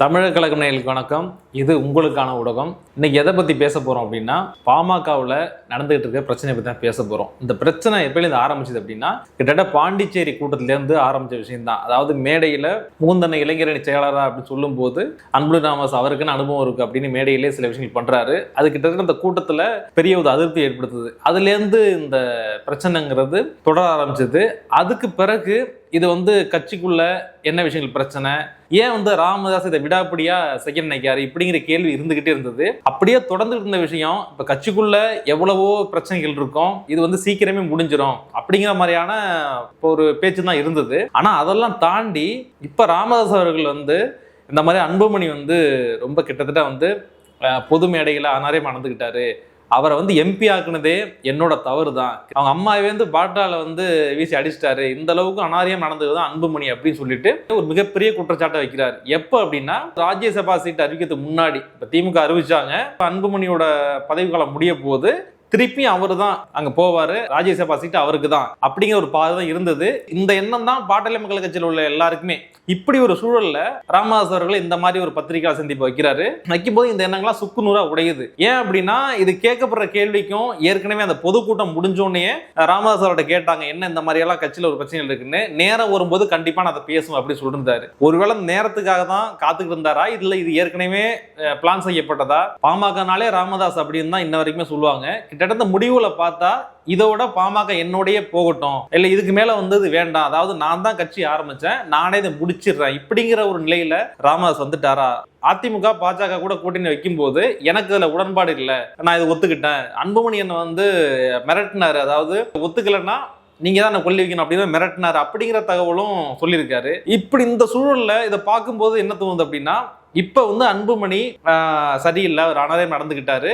தமிழக கழகம் நேயர்களுக்கு வணக்கம். இது உங்களுக்கான ஊடகம். இன்னைக்கு எதை பற்றி பேச போகிறோம் அப்படின்னா பாமகவில் நடந்துகிட்டு இருக்க பிரச்சனையை பற்றி தான் பேச போகிறோம் இந்த பிரச்சனை எப்பயிலேருந்து ஆரம்பிச்சது அப்படின்னா கிட்டத்தட்ட பாண்டிச்சேரி கூட்டத்திலேருந்து ஆரம்பித்த விஷயம்தான். அதாவது மேடையில் மூந்தனை இளைஞரணி செயலாளர் அப்படின்னு சொல்லும்போது அன்பு ராமஸ் அவருக்குன்னு அனுபவம் இருக்குது அப்படின்னு மேடையிலே சில விஷயங்கள் பண்ணுறாரு அது கிட்டத்தட்ட இந்த கூட்டத்தில் பெரிய ஒரு அதிருப்தி ஏற்படுத்துது. அதுலேருந்து இந்த பிரச்சனைங்கிறது தொடர ஆரம்பிச்சது. அதுக்கு பிறகு இது வந்து கட்சிக்குள்ள என்ன விஷயங்கள் பிரச்சனை? ஏன் வந்து ராமதாஸ் இதை விடாப்படியா செய்ய நினைக்காரு இப்படிங்கிற கேள்வி இருந்துகிட்டே இருந்தது. அப்படியே தொடர்ந்து இருந்த விஷயம் இப்ப கட்சிக்குள்ள எவ்வளவோ பிரச்சனைகள் இருக்கும். இது வந்து சீக்கிரமே முடிஞ்சிடும் அப்படிங்கிற மாதிரியான இப்போ ஒரு பேச்சு தான் இருந்தது. ஆனா அதெல்லாம் தாண்டி இப்ப ராமதாஸ் அவர்கள் வந்து இந்த மாதிரி அன்புமணி வந்து ரொம்ப கிட்டத்தட்ட வந்து பொது மேடைகளை அனாரே மணந்துக்கிட்டாரு அவரை வந்து எம்பி ஆக்குனதே என்னோட தவறு தான் அவங்க அம்மாவே வந்து பாட்டால வந்து வீசி அடிச்சிட்டாரு. இந்த அளவுக்கு அனாரியம் நடந்தது தான் அன்புமணி அப்படின்னு சொல்லிட்டு ஒரு மிகப்பெரிய குற்றச்சாட்டை வைக்கிறார். எப்போ அப்படின்னா ராஜ்யசபா சீட் அறிவிக்கிறதுக்கு முன்னாடி இப்போ திமுக அறிவிச்சாங்க. அன்புமணியோட பதவி காலம் முடிய போது திருப்பி அவர் தான் அங்க போவாரு. ராஜ்யசபா சீட்டு அவருக்கு தான் அப்படிங்கிற ஒரு பாதை தான் இருந்தது. இந்த எண்ணம் தான் பாட்டாளி மக்கள் கட்சியில் உள்ள எல்லாருக்குமே இப்படி ஒரு சூழல்ல ராமதாஸ் அவர்கள் இந்த மாதிரி ஒரு பத்திரிகை சந்திப்பு வைக்கிறாரு. வைக்கும்போது இந்த எண்ணங்கள்லாம் சுக்குநூறா உடையுது. ஏன் அப்படின்னா இது கேட்கப்படுற கேள்விக்கும் ஏற்கனவே அந்த பொதுக்கூட்டம் முடிஞ்சோடனே ராமதாஸ் அவர்கிட்ட கேட்டாங்க என்ன இந்த மாதிரி எல்லாம் கட்சியில ஒரு பிரச்சனை இருக்குன்னு? நேரம் வரும்போது கண்டிப்பா நான் அதை பேசுவேன் அப்படி சொல்லியிருந்தாரு. ஒருவேளை நேரத்துக்காக தான் காத்துக்கிட்டு இருந்தாரா? இதுல இது ஏற்கனவே பிளான் செய்யப்பட்டதா? பாமகனாலே ராமதாஸ் அப்படின்னு தான் இன்ன வரைக்குமே சொல்லுவாங்க. கிட்டத்தட்ட முடிவுல பார்த்தா இதோட பாமக என்னோடய போகட்டும். இல்லை இதுக்கு மேல வந்து இது வேண்டாம். அதாவது நான் தான் கட்சி ஆரம்பிச்சேன். நானே இதை முடிச்சிடுறேன். இப்படிங்கிற ஒரு நிலையில ராமதாஸ் வந்துட்டாரா? அதிமுக பாஜக கூட கூட்டணி வைக்கும்போது எனக்கு அதுல உடன்பாடு இல்லை. நான் இதை ஒத்துக்கிட்டேன். அன்புமணி என்னை வந்து மிரட்டினாரு. அதாவது ஒத்துக்கலைன்னா நீங்க தான் கொல்லி வைக்கணும் அப்படின்னு மிரட்டினாரு. அப்படிங்கிற தகவலும் சொல்லியிருக்காரு. இப்படி இந்த சூழல்ல இதை பார்க்கும்போது என்ன தோணுது அப்படின்னா இப்போ வந்து அன்புமணி சரியில்லை. அவர் அனாதையம் நடந்துக்கிட்டாரு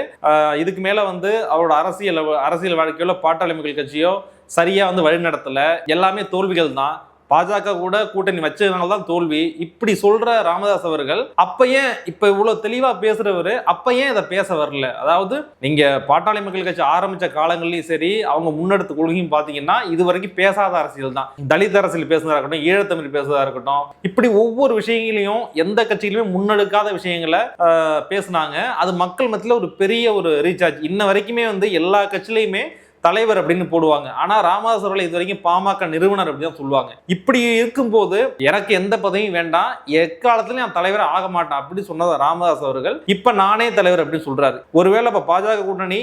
இதுக்கு மேலே வந்து அவரோட அரசியல் அரசியல் வாழ்க்கையில பாட்டாளி மக்கள் கட்சியோ சரியாக வந்து வழிநடத்தலை. எல்லாமே தோல்விகள் தான் பாஜக கூட கூட்டணி வச்சதுனால தான் தோல்வி. இப்படி சொல்ற ராமதாஸ் அவர்கள் அப்ப ஏன் இப்ப இவ்வளவு தெளிவா பேசுறவரு அப்ப ஏன் இதை பேச வரல? அதாவது நீங்க பாட்டாளி மக்கள் கட்சி ஆரம்பிச்ச காலங்கள்லயும் சரி அவங்க முன்னெடுத்த கொள்கையும் பாத்தீங்கன்னா இது வரைக்கும் பேசாத அரசியல் தான். தலித் அரசியல் பேசுனதா இருக்கட்டும் ஈழத்தமிழ் பேசுனதா இருக்கட்டும் இப்படி ஒவ்வொரு விஷயங்களையும் எந்த கட்சியிலுமே முன்னெடுக்காத விஷயங்களை பேசுனாங்க. அது மக்கள் மத்தியில் ஒரு பெரிய ஒரு ரீசார்ஜ் இன்ன வரைக்குமே வந்து எல்லா கட்சியிலையுமே தலைவர் அப்படின்னு போடுவாங்க. ஆனா ராமதாஸ் அவர்களை இது வரைக்கும் பாமக நிறுவனர் அப்படின்னு தான் சொல்லுவாங்க. இப்படி இருக்கும்போது எனக்கு எந்த பதவியும் வேண்டாம். எக்காலத்துலயும் நான் தலைவர் ஆக மாட்டேன் அப்படின்னு சொன்னது ராமதாஸ் அவர்கள். இப்ப நானே தலைவர் அப்படின்னு சொல்றாரு. ஒருவேளை இப்ப பாஜக கூட்டணி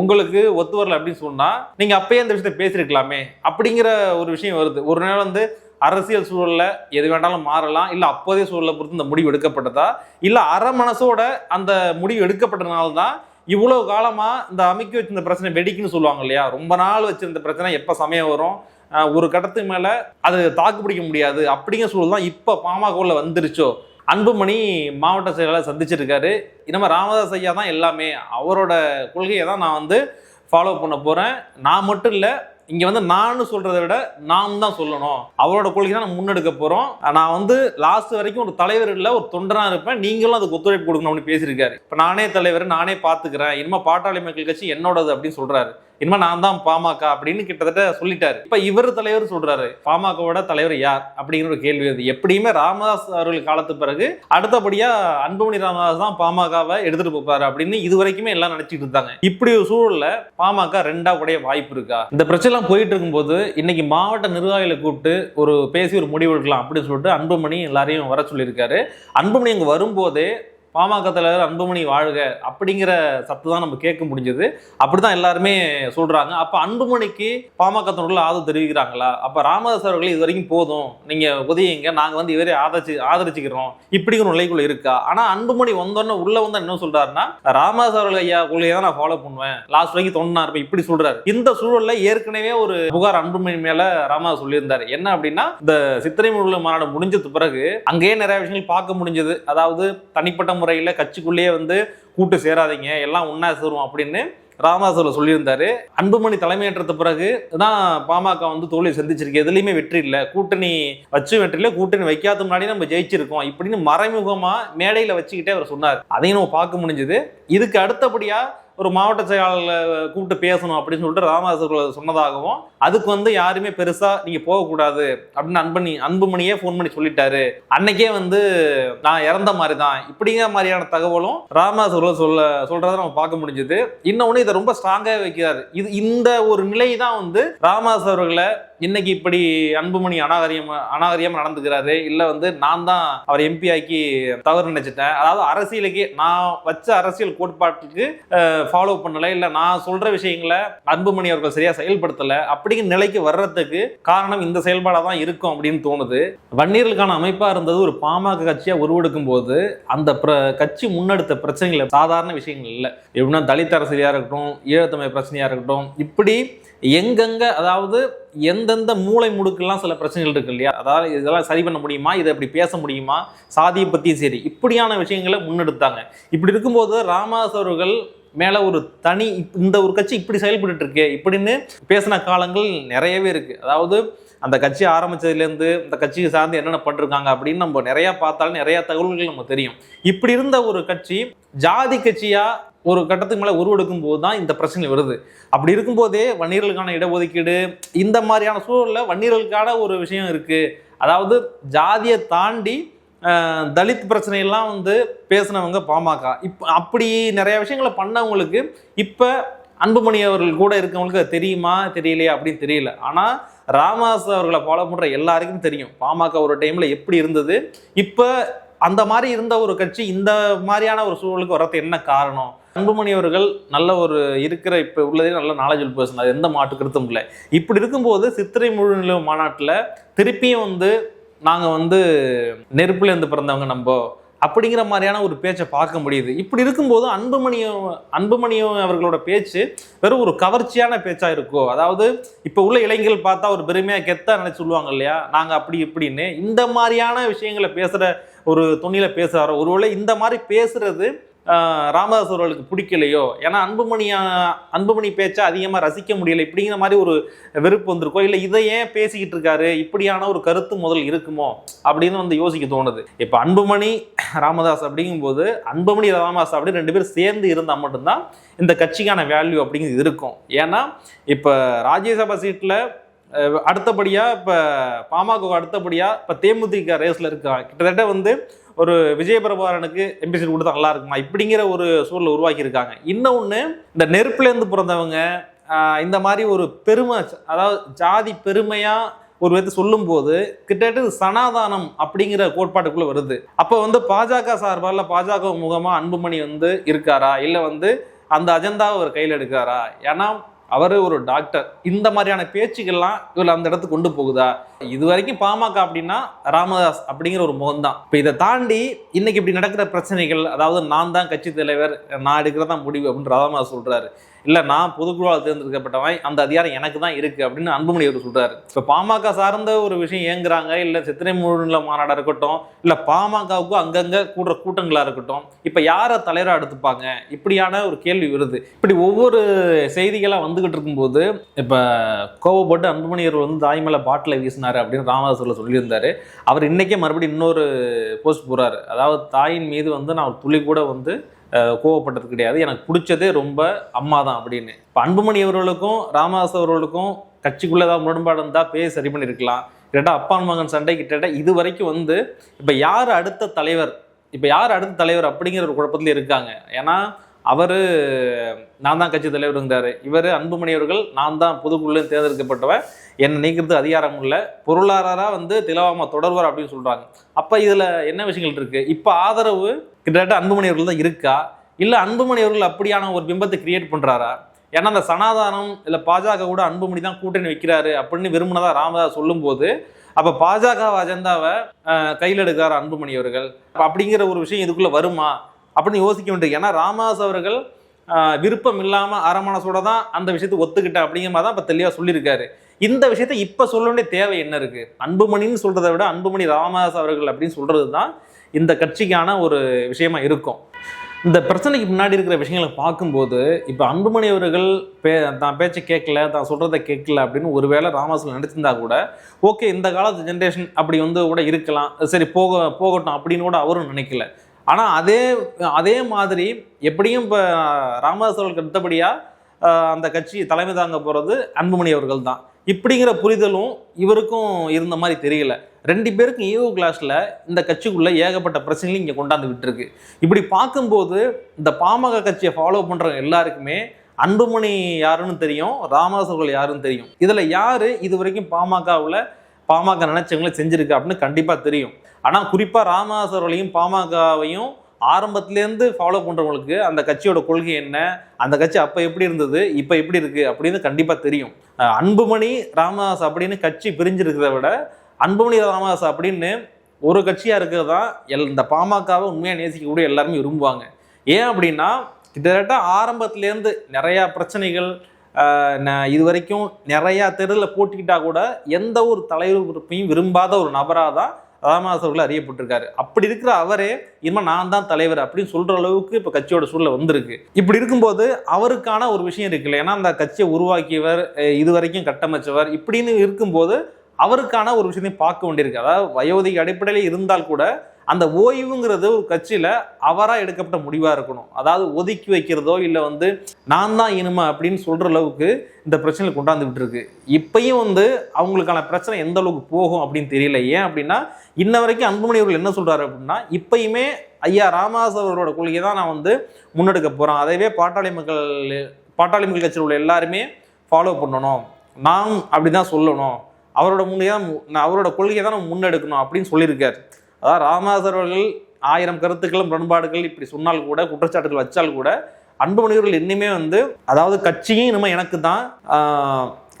உங்களுக்கு ஒத்து வரல அப்படின்னு சொன்னா நீங்க அப்பயே இந்த விஷயத்தை பேசிருக்கலாமே அப்படிங்கிற ஒரு விஷயம் வருது. ஒரு நாள் வந்து அரசியல் சூழல்ல எது வேண்டாலும் மாறலாம். இல்ல அப்போதைய சூழலை பொறுத்து இந்த முடிவு எடுக்கப்பட்டதா? இல்ல அரை மனசோட அந்த முடிவு எடுக்கப்பட்டதுனால தான் இவ்வளவு காலமா இந்த அமைக்கி வச்சிருந்த பிரச்சனை வெடிக்குன்னு சொல்லுவாங்க இல்லையா? ரொம்ப நாள் வச்சிருந்த பிரச்சனை எப்ப சமயம் வரும்? ஒரு கட்டத்துக்கு மேல அது தாக்கு பிடிக்க முடியாது. அப்படிங்கிற சூழல் தான் இப்ப பாமகவுல வந்துருச்சோ? அன்புமணி மாவட்ட செயலாளர் சந்திச்சிருக்காரு. இனிமே ராமதாஸ் ஐயா தான் எல்லாமே. அவரோட கொள்கையை தான் நான் வந்து ஃபாலோ பண்ண போறேன். நான் மட்டும் இல்லை இங்க வந்து நான் சொல்றதை விட நாம் தான் சொல்லணும். அவரோட கொள்கை தான் முன்னெடுக்க போறோம். நான் வந்து லாஸ்ட் வரைக்கும் ஒரு தலைவர் இல்ல ஒரு தொண்டனா இருப்பேன். நீங்களும் அதுக்கு ஒத்துழைப்பு கொடுக்கணும் அப்படின்னு பேசியிருக்காரு. இப்ப நானே தலைவர் நானே பாத்துக்கிறேன். இனிமே பாட்டாளி மக்கள் கட்சி என்னோடது அப்படின்னு சொல்றாரு. இனிமே நான் தான் பாமக அப்படின்னு கிட்டத்தட்ட சொல்லிட்டாரு. இப்ப இவர் தலைவர் சொல்றாரு பாமகவோட தலைவர் யார் அப்படிங்கிற ஒரு கேள்வி வருது. எப்படியுமே ராமதாஸ் அவர்கள் காலத்து பிறகு அடுத்தபடியா அன்புமணி ராமதாஸ் தான் பாமகவை எடுத்துட்டு போப்பாரு அப்படின்னு இது வரைக்குமே எல்லாம் நினைச்சிட்டு இருந்தாங்க. இப்படி ஒரு சூழல்ல பாமக ரெண்டா உடைய வாய்ப்பு இருக்கா? இந்த பிரச்சனை எல்லாம் போயிட்டு இருக்கும்போது இன்னைக்கு மாவட்ட நிர்வாகிகளை கூப்பிட்டு ஒரு பேசி ஒரு முடிவு எடுக்கலாம் அப்படின்னு சொல்லிட்டு அன்புமணி எல்லாரையும் வர சொல்லியிருக்காரு. அன்புமணி அங்க வரும்போதே பாமக தலைவர் அன்புமணி வாழ்க அப்படிங்கிற சத்து தான் நம்ம கேட்க முடிஞ்சது. அப்படிதான் எல்லாருமே சொல்றாங்க. அப்ப அன்புமணிக்கு பாமக தொண்டர்கள் ஆதரவு தெரிவிக்கிறாங்களா? அப்ப ராமதாஸ் அவர்கள் இது வரைக்கும் போதும். நீங்க உதவிங்க. நாங்க வந்து இவரே ஆதரிச்சு ஆதரிச்சுக்கிறோம். இப்படிங்கிற ஒரு நிலைக்குள்ள இருக்கா? ஆனா அன்புமணி வந்தோடனே உள்ள வந்து என்ன சொல்றாருன்னா ராமதாஸ் அவர்கள் ஐயா கொள்கையை தான் நான் ஃபாலோ பண்ணுவேன். லாஸ்ட் வரைக்கும் தொண்டனா இருப்பேன். இப்படி சொல்றாரு. இந்த சூழல்ல ஏற்கனவே ஒரு புகார் அன்புமணி மேல ராமதாஸ் சொல்லியிருந்தார். என்ன அப்படின்னா இந்த சித்திரை முழு மாநாடு முடிஞ்சது பிறகு அங்கேயே நிறைய விஷயங்கள் பார்க்க முடிஞ்சது. அதாவது தனிப்பட்ட முறையில் கட்சிக்குள்ளேயே வந்து கூட்டு சேராதீங்க எல்லாம் ஒன்றா சேருவோம் அப்படின்னு ராமதாஸ்ல சொல்லியிருந்தாரு. அன்புமணி தலைமையேற்றத்த பிறகு தான் பாமக வந்து தோல்வி சந்திச்சிருக்கு. எதுலேயுமே வெற்றி இல்லை. கூட்டணி வச்சு வெற்றி இல்லை. கூட்டணி வைக்காத முன்னாடி நம்ம ஜெயிச்சிருக்கோம் இப்படின்னு மறைமுகமாக மேடையில் வச்சுக்கிட்டே அவர் சொன்னார். அதையும் நம்ம பார்க்க முடிஞ்சது. இதுக்கு அடுத்தபடியாக ஒரு மாவட்ட செயலாளர்களை கூப்பிட்டு பேசணும் அப்படின்னு சொல்லிட்டு ராமதாஸ் சொன்னதாகவும் அதுக்கு வந்து யாருமே பெருசா நீங்க போகக்கூடாது அப்படின்னு அன்பணி அன்புமணியே ஃபோன் பண்ணி சொல்லிட்டாரு. அன்னைக்கே வந்து நான் இறந்த மாதிரி தான் இப்படிங்கிற மாதிரியான தகவலும் ராமதாஸ் அவர்கள் சொல்ல சொல்றதை நம்ம பார்க்க முடிஞ்சது. இன்னொன்னு இதை ரொம்ப ஸ்ட்ராங்காக வைக்கிறாரு. இது இந்த ஒரு நிலை தான் வந்து ராமதாஸ் அவர்களை இன்னைக்கு இப்படி அன்புமணி அனாகரியம் அநாகரியம் நடந்துக்கிறாரு. இல்ல வந்து நான் தான் அவர் எம்பி ஆக்கி தவறு நினைச்சிட்டேன். அதாவது அரசியலுக்கு நான் வச்ச அரசியல் கோட்பாட்டுக்கு ஃபாலோ பண்ணல. இல்ல நான் சொல்ற விஷயங்களை அன்புமணி அவர்கள் சரியா செயல்படுத்தல. அப்படிங்கிற நிலைக்கு வர்றதுக்கு காரணம் இந்த செயல்பாடாக தான் இருக்கும் அப்படின்னு தோணுது. வன்னியர்களுக்கான அமைப்பா இருந்தது ஒரு பாமக கட்சியா உருவெடுக்கும் போது அந்த கட்சி முன்னெடுத்த பிரச்சனைகள் சாதாரண விஷயங்கள் இல்லை. எப்படின்னா தலித் அரசியலா இருக்கட்டும் ஈழத்தமிழ் பிரச்சனையா இருக்கட்டும் இப்படி எங்கெங்க அதாவது எந்தெந்த மூளை முடுக்கெல்லாம் சில பிரச்சனைகள் இருக்கு இல்லையா? அதாவது இதெல்லாம் சரி பண்ண முடியுமா? இதை இப்படி பேச முடியுமா? சாதியை பற்றியும் சரி. இப்படியான விஷயங்களை முன்னெடுத்தாங்க. இப்படி இருக்கும்போது ராமதாஸ் அவர்கள் மேலே ஒரு தனி இப்- இந்த ஒரு கட்சி இப்படி செயல்பட்டு இருக்கு இப்படின்னு பேசின காலங்கள் நிறையவே இருக்கு. அதாவது அந்த கட்சி ஆரம்பிச்சதுலேருந்து இந்த கட்சியை சார்ந்து என்னென்ன பண்ணிருக்காங்க அப்படின்னு நம்ம நிறையா பார்த்தாலும் நிறையா தகவல்கள் நமக்கு தெரியும். இப்படி இருந்த ஒரு கட்சி ஜாதி கட்சியாக ஒரு கட்டத்துக்கு மேலே உருவெடுக்கும் போது தான் இந்த பிரச்சனை வருது. அப்படி இருக்கும்போதே வன்னியர்களுக்கான இடஒதுக்கீடு இந்த மாதிரியான சூழலில் வன்னியர்களுக்கான ஒரு விஷயம் இருக்குது அதாவது ஜாதியை தாண்டி தலித் பிரச்சனையெல்லாம் வந்து பேசினவங்க பாமக. இப்போ அப்படி நிறைய விஷயங்களை பண்ணவங்களுக்கு இப்போ அன்புமணி அவர்கள் கூட இருக்கவங்களுக்கு அது தெரியுமா தெரியலையா அப்படின்னு தெரியல. ஆனால் ராமதாஸ் அவர்களை ஃபாலோ பண்ணுற எல்லாருக்கும் தெரியும். பாமக ஒரு டைமில் எப்படி இருந்தது? இப்போ அந்த மாதிரி இருந்த ஒரு கட்சி இந்த மாதிரியான ஒரு சூழலுக்கு வரது என்ன காரணம்? அன்புமணி அவர்கள் நல்ல ஒரு இருக்கிற இப்போ உள்ளதே நல்ல நாலேஜ் பர்சன் அது எந்த மாற்று இல்லை. இப்படி இருக்கும்போது சித்திரை முழு நிலவு மாநாட்டில் திருப்பியும் வந்து நாங்கள் வந்து நெருப்புலேருந்து பிறந்தவங்க நம்ம அப்படிங்கிற மாதிரியான ஒரு பேச்சை பார்க்க முடியுது. இப்படி இருக்கும்போது அன்புமணியும் அன்புமணியும் அவர்களோட பேச்சு வெறும் ஒரு கவர்ச்சியான பேச்சா இருக்கோ? அதாவது இப்போ உள்ள இளைஞர்கள் பார்த்தா ஒரு பெருமையாக கெத்தா நினைச்சு சொல்லுவாங்க இல்லையா? நாங்கள் அப்படி இப்படின்னு. இந்த மாதிரியான விஷயங்களை பேசுகிற ஒரு துணியில் பேசுகிறாரோ ஒருவேளை இந்த மாதிரி பேசுறது ராமதாஸ் அவர்களுக்கு பிடிக்கலையோ? ஏன்னா அன்புமணியா அன்புமணி பேச்சை அதிகமாக ரசிக்க முடியலை. இப்படிங்கிற மாதிரி ஒரு வெறுப்பு வந்திருக்கோ? இல்லை இதை ஏன் பேசிக்கிட்டு இருக்காரு? இப்படியான ஒரு கருத்து முதல் இருக்குமோ? அப்படின்னு வந்து யோசிக்க தோணுது. இப்போ அன்புமணி ராமதாஸ் அப்படிங்கும்போது அன்புமணி ராமதாஸ் அப்படின்னு ரெண்டு பேரும் சேர்ந்து இருந்தால் மட்டும்தான் இந்த கட்சிக்கான வேல்யூ அப்படிங்கிறது இருக்கும். ஏன்னா இப்போ ராஜ்யசபா சீட்டில் அடுத்தபடியாக இப்போ பாமக அடுத்தபடியாக இப்போ தேமுதிக ரேஸில் இருக்கா? கிட்டத்தட்ட வந்து ஒரு விஜயபிரபாரனுக்கு எம்பி சீட் கொடுத்தா நல்லா இருக்குமா? இப்படிங்கிற ஒரு சூழலை உருவாக்கியிருக்காங்க. இன்னொன்று இந்த நெருப்புலேருந்து பிறந்தவங்க இந்த மாதிரி ஒரு பெருமை அதாவது ஜாதி பெருமையாக ஒரு விதத்தை சொல்லும்போது கிட்டத்தட்ட சனாதானம் அப்படிங்கிற கோட்பாட்டுக்குள்ள வருது. அப்போ வந்து பாஜக சார்பால பாஜக முகமா அன்புமணி வந்து இருக்காரா? இல்லை வந்து அந்த அஜெண்டாவை அவர் கையில் எடுக்காரா? ஏன்னா அவர் ஒரு டாக்டர். இந்த மாதிரியான பேச்சுக்கள்லாம் இவர் அந்த இடத்துக்கு கொண்டு போகுதா? இது வரைக்கும் பாமக அப்படின்னா ராமதாஸ் அப்படிங்கிற ஒரு முகம் தான் இப்போ இதை தாண்டி இன்னைக்கு இப்படி நடக்கிற பிரச்சனைகள் அதாவது நான் தான் கட்சி தலைவர் நான் எடுக்கிறதா முடிவு அப்படின்னு ராமதாஸ் சொல்றாரு. இல்லை நான் பொதுக்குழுவால் தேர்ந்தெடுக்கப்பட்டவன் அந்த அதிகாரம் எனக்கு தான் இருக்குது அப்படின்னு அன்புமணி அவர் சொல்கிறாரு இப்போ பாமக சார்ந்த ஒரு விஷயம் ஏங்குறாங்க இல்லை சித்திரை முழுநில மாநாடாக இருக்கட்டும் இல்லை பாமகவுக்கும் அங்கங்கே கூடுற கூட்டங்களாக இருக்கட்டும் இப்போ யாரை தலைவராக எடுத்துப்பாங்க? இப்படியான ஒரு கேள்வி வருது. இப்படி ஒவ்வொரு செய்திகளாக வந்துக்கிட்டு இருக்கும்போது இப்போ கோவப்பட்டு அன்புமணி அவர் வந்து தாய் மேலே பாட்டில் வீசினார். அப்படின்னு ராமதாஸ்ல சொல்லியிருந்தாரு. அவர் இன்னைக்கே மறுபடியும் இன்னொரு போஸ்ட் போகிறார் அதாவது தாயின் மீது வந்து நான் ஒரு துளி கூட வந்து கோவப்பட்டது கிடையாது. எனக்கு பிடிச்சதே ரொம்ப அம்மா தான் அப்படின்னு. இப்போ அன்புமணி அவர்களுக்கும் ராமதாஸ் அவர்களுக்கும் கட்சிக்குள்ளே ஏதாவது முரண்பாடு இருந்தால் பேசி சரி பண்ணியிருக்கலாம் கிட்டத்தட்ட அப்பான் மகன் சண்டை கிட்டத்தட்ட இது வரைக்கும் வந்து இப்போ யார் அடுத்த தலைவர்? இப்போ யார் அடுத்த தலைவர் அப்படிங்கிற ஒரு குழப்பத்தில் இருக்காங்க. ஏன்னா அவர் நான் தான் கட்சி தலைவர் இருந்தார். இவர் அன்புமணி அவர்கள் நான் தான் புதுக்குள்ளே தேர்ந்தெடுக்கப்பட்டவன் என்னை நீக்கிறது அதிகாரம் இல்லை. பொருளாதாரா வந்து திலவாமா தொடர்வார் அப்படின்னு சொல்கிறாங்க அப்போ இதில் என்ன விஷயங்கள் இருக்குது இப்போ ஆதரவு கிட்டத்தட்ட அன்புமணி அவர்கள் தான் இருக்கா? இல்லை அன்புமணி அவர்கள் அப்படியான ஒரு பிம்பத்தை கிரியேட் பண்ணுறாரா ஏன்னா அந்த சனாதானம் இல்லை பாஜக கூட அன்புமணி தான் கூட்டணி வைக்கிறாரு அப்படின்னு விரும்பினதா ராமதாஸ் சொல்லும்போது அப்போ பாஜக அஜெண்டாவை கையில் எடுக்கிறார் அன்புமணி அவர்கள். அப்படிங்கிற ஒரு விஷயம் இதுக்குள்ளே வருமா? அப்படின்னு யோசிக்க வேண்டியது ஏன்னா ராமதாஸ் அவர்கள் விருப்பம் இல்லாமல் அரமனசோட தான் அந்த விஷயத்தை ஒத்துக்கிட்டேன் அப்படிங்கிற மாதிரி தான் இப்போ தெளிவாக சொல்லியிருக்காரு. இந்த விஷயத்தை இப்போ சொல்ல வேண்டிய தேவை என்ன இருக்கு? அன்புமணின்னு சொல்றதை விட அன்புமணி ராமதாஸ் அவர்கள் அப்படின்னு சொல்றது தான் இந்த கட்சிக்கான ஒரு விஷயமா இருக்கும். இந்த பிரச்சனைக்கு முன்னாடி இருக்கிற விஷயங்களை பார்க்கும்போது இப்போ அன்புமணி அவர்கள் பே தான் பேச்சை கேட்கல தான் சொல்கிறத கேட்கல அப்படின்னு ஒருவேளை ராமதாஸ் நடிச்சிருந்தா கூட ஓகே இந்த காலத்து ஜென்ரேஷன் அப்படி வந்து கூட இருக்கலாம். சரி போக போகட்டும் அப்படின்னு கூட அவரும் நினைக்கல. ஆனால் அதே அதே மாதிரி எப்படியும் இப்போ ராமதாஸ் அவர்களுக்கு அடுத்தபடியாக அந்த கட்சி தலைமை தாங்க போகிறது அன்புமணி அவர்கள் தான் இப்படிங்கிற புரிதலும் இவருக்கும் இருந்த மாதிரி தெரியல. ரெண்டு பேருக்கும் ஈவோ கிளாஸில் இந்த கட்சிக்குள்ளே ஏகப்பட்ட பிரச்சனைகளும் இங்கே கொண்டாந்து விட்டுருக்கு. இப்படி பார்க்கும்போது இந்த பாமக கட்சியை ஃபாலோ பண்ணுறவங்க எல்லாருக்குமே அன்புமணி யாருன்னு தெரியும் ராமதாசர்கள் யாருன்னு தெரியும். இதில் யார் இது வரைக்கும் பாமகவில் பாமக நினைச்சவங்களை செஞ்சுருக்கு அப்படின்னு கண்டிப்பாக தெரியும். ஆனால் குறிப்பாக ராமதாசர்களையும் பாமகவையும் ஆரம்பத்துலேருந்து ஃபாலோ பண்ணுறவங்களுக்கு அந்த கட்சியோட கொள்கை என்ன? அந்த கட்சி அப்போ எப்படி இருந்தது? இப்போ எப்படி இருக்குது அப்படின்னு கண்டிப்பாக தெரியும். அன்புமணி ராமதாஸ் அப்படின்னு கட்சி பிரிஞ்சிருக்கிறத விட அன்புமணி ராமதாஸ் அப்படின்னு ஒரு கட்சியாக இருக்கிறது தான் எல் இந்த பாமகவை உண்மையாக நேசிக்கக்கூடிய எல்லாருமே விரும்புவாங்க. ஏன் அப்படின்னா கிட்டத்தட்ட ஆரம்பத்துலேருந்து நிறையா பிரச்சனைகள் ந- இது வரைக்கும் நிறையா தெருவில் போட்டிக்கிட்டால் கூட எந்த ஒரு தலைவரையும் விரும்பாத ஒரு நபராக தான் ராமதாஸ் அவர்கள் அறியப்பட்டிருக்காரு. அப்படி இருக்கிற அவரே இனிமேல் நான் தான் தலைவர் அப்படின்னு சொல்ற அளவுக்கு இப்போ கட்சியோட சூழல வந்திருக்கு. இப்படி இருக்கும்போது அவருக்கான ஒரு விஷயம் இருக்குல்ல ஏன்னா அந்த கட்சியை உருவாக்கியவர் இது வரைக்கும் கட்டமைச்சவர் இப்படின்னு இருக்கும்போது அவருக்கான ஒரு விஷயத்தையும் பார்க்க வேண்டியிருக்கு. அதாவது வயோதிக அடிப்படையில் இருந்தால் கூட அந்த ஓய்வுங்கிறது ஒரு கட்சியில் அவராக எடுக்கப்பட்ட முடிவாக இருக்கணும். அதாவது ஒதுக்கி வைக்கிறதோ இல்லை வந்து நான் தான் இனிமே அப்படின்னு சொல்கிற அளவுக்கு இந்த பிரச்சனைகள் கொண்டாந்து விட்டுருக்கு. இப்பயும் வந்து அவங்களுக்கான பிரச்சனை எந்த அளவுக்கு போகும் அப்படின்னு தெரியல. ஏன் அப்படின்னா இன்ன வரைக்கும் அன்புமணி அவர்கள் என்ன சொல்கிறாரு அப்படின்னா இப்பயுமே ஐயா ராமதாஸ் அவர்களோட கொள்கையை தான் நான் வந்து முன்னெடுக்க போகிறேன் அதைவே பாட்டாளி மக்கள் பாட்டாளி மக்கள் கட்சியில் உள்ள எல்லாருமே ஃபாலோ பண்ணணும். நாம் அப்படிதான் சொல்லணும். அவரோட முன்னையே அவரோட கொள்கையை தான் நம்ம முன்னெடுக்கணும் அப்படின்னு சொல்லியிருக்காரு. அதாவது ராமதாஸ் அவர்கள் ஆயிரம் கருத்துக்களும் முரண்பாடுகள் இப்படி சொன்னால் கூட குற்றச்சாட்டுகள் வச்சால் கூட அன்புமணியர்கள் இன்னுமே வந்து அதாவது கட்சியும் இனிமேல் எனக்கு தான்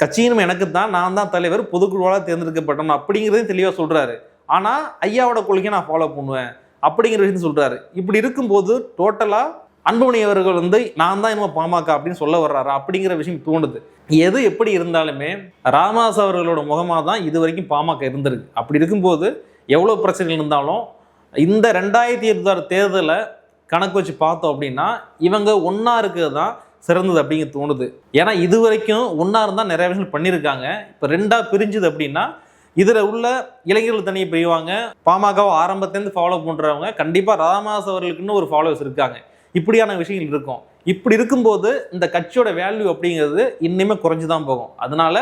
கட்சியும் எனக்கு தான் நான் தான் தலைவர் பொதுக்குழுவால் தேர்ந்தெடுக்கப்பட்டணும் அப்படிங்கிறதையும் தெளிவாக சொல்கிறாரு ஆனால் ஐயாவோட கொள்கையை நான் ஃபாலோ பண்ணுவேன் அப்படிங்கிற விஷயம் சொல்கிறாரு இப்படி இருக்கும்போது டோட்டலாக அன்புமணி அவர்கள் வந்து நான் தான் இன்னும் பாமக அப்படின்னு சொல்ல வர்றாரு அப்படிங்கிற விஷயம் தோணுது. எது எப்படி இருந்தாலுமே ராமதாஸ் அவர்களோட முகமாக தான் இது வரைக்கும் பாமக இருந்திருக்கு. அப்படி இருக்கும்போது எவ்வளோ பிரச்சனைகள் இருந்தாலும் இந்த ரெண்டாயிரத்தி இருபதாறு தேர்தலை கணக்கு வச்சு பார்த்தோம் அப்படின்னா இவங்க ஒன்றா இருக்கிறது தான் சிறந்தது அப்படிங்க தோணுது. ஏன்னா இது வரைக்கும் ஒன்றா இருந்தால் நிறைய விஷயம் பண்ணியிருக்காங்க. இப்போ ரெண்டாக பிரிஞ்சுது அப்படின்னா இதில் உள்ள இளைஞர்கள் தனியாக பிரிவாங்க. பாமகவை ஆரம்பத்திலேருந்து ஃபாலோ பண்ணுறவங்க கண்டிப்பாக ராமதாஸ் அவர்களுக்குன்னு ஒரு ஃபாலோவர்ஸ் இருக்காங்க. இப்படியான விஷயங்கள் இருக்கும். இப்படி இருக்கும்போது இந்த கட்சியோட வேல்யூ அப்படிங்கிறது இன்னுமே குறைஞ்சு தான் போகும். அதனால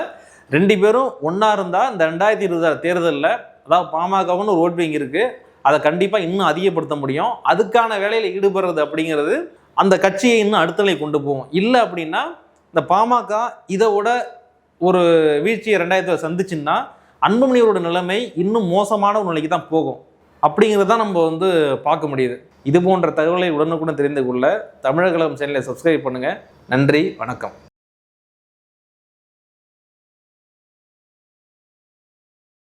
ரெண்டு பேரும் ஒன்றா இருந்தால் இந்த ரெண்டாயிரத்தி இருபது தேர்தலில் அதாவது பாமகவுன்னு ஒரு ஓட் பேங்க் இருக்குது அதை கண்டிப்பாக இன்னும் அதிகப்படுத்த முடியும். அதுக்கான வேலையில் ஈடுபடுறது அப்படிங்கிறது அந்த கட்சியை இன்னும் அடுத்த நிலை கொண்டு போகும். இல்லை அப்படின்னா இந்த பாமக இதை விட ஒரு வீழ்ச்சியை ரெண்டாயிரத்தில் சந்திச்சுன்னா அன்புமணியோட நிலைமை இன்னும் மோசமான ஒரு நிலைக்கு தான் போகும். அப்படிங்கிறத நம்ம வந்து பார்க்க முடியுது. இது போன்ற தகவலை உடனுக்குடன் தெரிந்து கொள்ள தமிழகம் சேனலை சப்ஸ்கிரைப் பண்ணுங்கள் நன்றி வணக்கம்.